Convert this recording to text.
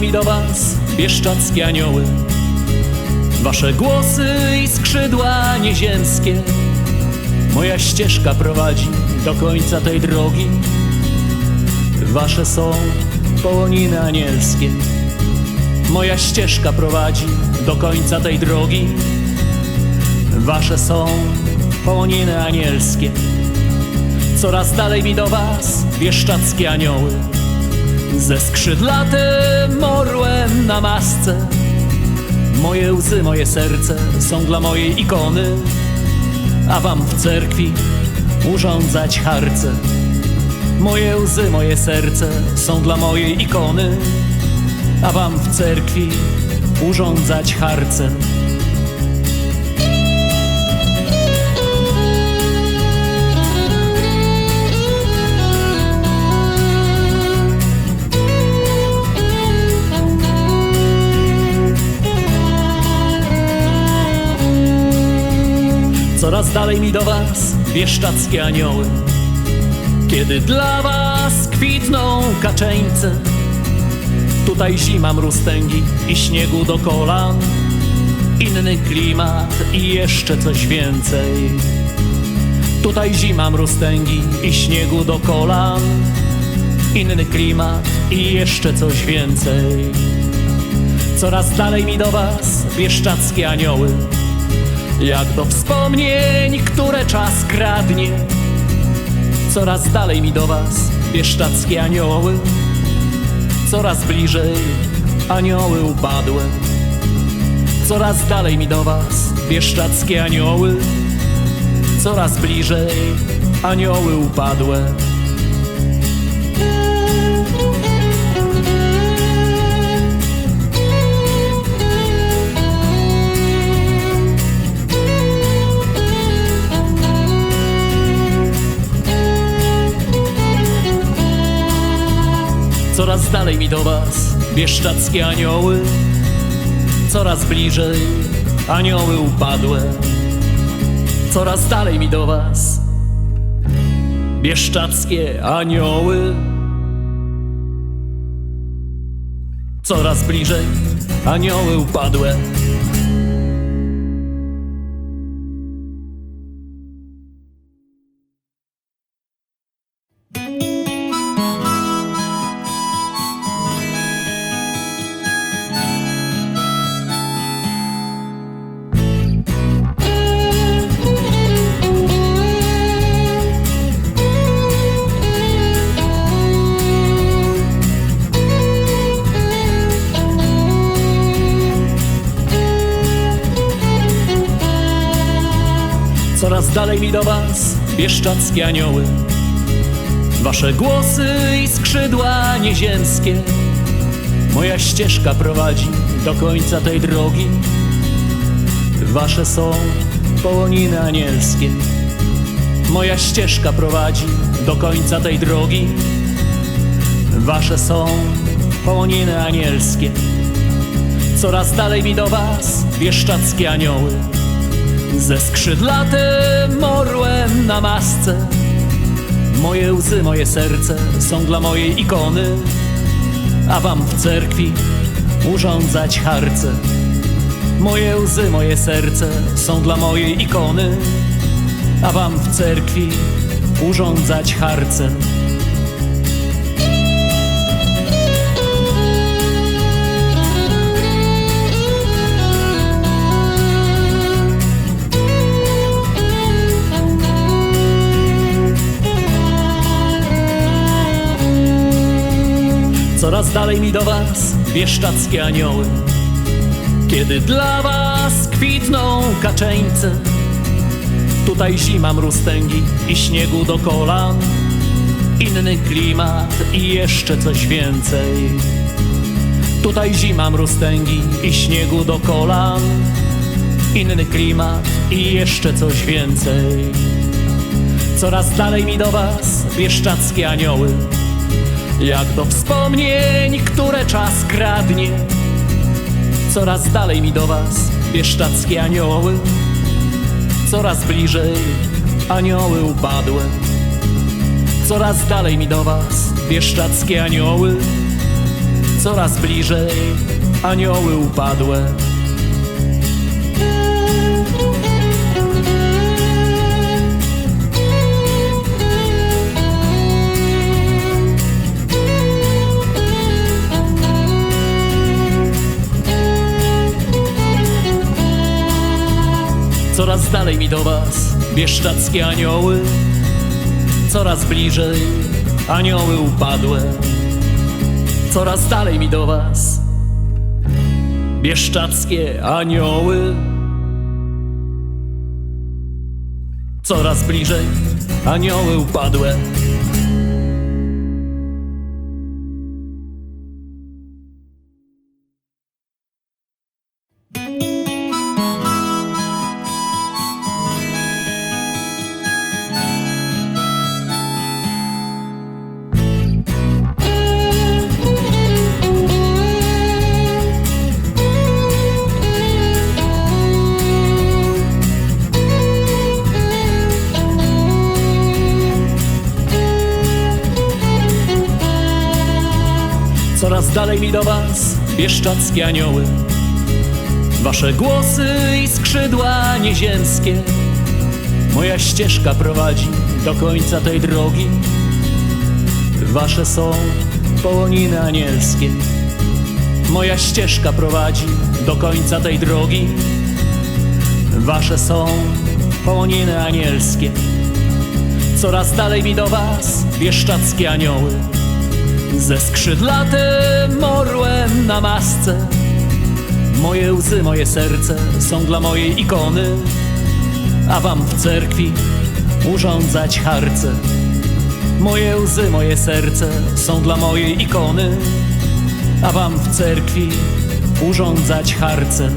mi do was bieszczackie anioły. Wasze głosy i skrzydła nieziemskie Moja ścieżka prowadzi do końca tej drogi. Wasze są połoniny anielskie Moja ścieżka prowadzi do końca tej drogi. Wasze są połoniny anielskie Coraz dalej mi do was bieszczackie anioły Ze skrzydlatym orłem na masce. Moje łzy, moje serce są dla mojej ikony. A wam w cerkwi urządzać harce. Moje łzy, moje serce są dla mojej ikony. A wam w cerkwi urządzać harce dalej mi do was bieszczackie anioły. Kiedy dla was kwitną kaczeńce Tutaj zima mrustęgi i śniegu do kolan. Inny klimat i jeszcze coś więcej. Tutaj zima mrustęgi i śniegu do kolan. Inny klimat i jeszcze coś więcej. Coraz dalej mi do was bieszczackie anioły jak do wspomnień, które czas kradnie. Coraz dalej mi do was bieszczackie anioły. Coraz bliżej anioły upadłe Coraz dalej mi do was bieszczackie anioły. Coraz bliżej anioły upadłe Coraz dalej mi do was bieszczackie anioły. Coraz bliżej anioły upadłe. Coraz dalej mi do was bieszczackie anioły. Coraz bliżej anioły upadłe Mi do was bieszczackie anioły. Wasze głosy i skrzydła nieziemskie Moja ścieżka prowadzi do końca tej drogi. Wasze są połoniny anielskie Moja ścieżka prowadzi do końca tej drogi. Wasze są połoniny anielskie Coraz dalej mi do was bieszczackie anioły ze skrzydlatym orłem na masce. Moje łzy, moje serce są dla mojej ikony. A wam w cerkwi urządzać harce. Moje łzy, moje serce są dla mojej ikony. A wam w cerkwi urządzać harce Coraz dalej mi do was bieszczackie anioły. Kiedy dla was kwitną kaczeńce Tutaj zima mrustęgi i śniegu do kolan. Inny klimat i jeszcze coś więcej. Tutaj zima mrustęgi i śniegu do kolan. Inny klimat i jeszcze coś więcej. Coraz dalej mi do was bieszczackie anioły jak do wspomnień, które czas kradnie Coraz dalej mi do was bieszczackie anioły Coraz bliżej anioły upadłe Coraz dalej mi do was bieszczackie anioły coraz bliżej anioły upadłe. Coraz dalej mi do was, bieszczackie anioły. Coraz bliżej, anioły upadłe. Coraz dalej mi do was, bieszczackie anioły. Coraz bliżej, anioły upadłe Coraz dalej mi do was, bieszczackie anioły. Wasze głosy i skrzydła nieziemskie Moja ścieżka prowadzi do końca tej drogi. Wasze są połoniny anielskie Moja ścieżka prowadzi do końca tej drogi. Wasze są połoniny anielskie Coraz dalej mi do was, bieszczackie anioły ze skrzydlatym orłem na masce. Moje łzy, moje serce są dla mojej ikony. A wam w cerkwi urządzać harce. Moje łzy, moje serce są dla mojej ikony. A wam w cerkwi urządzać harce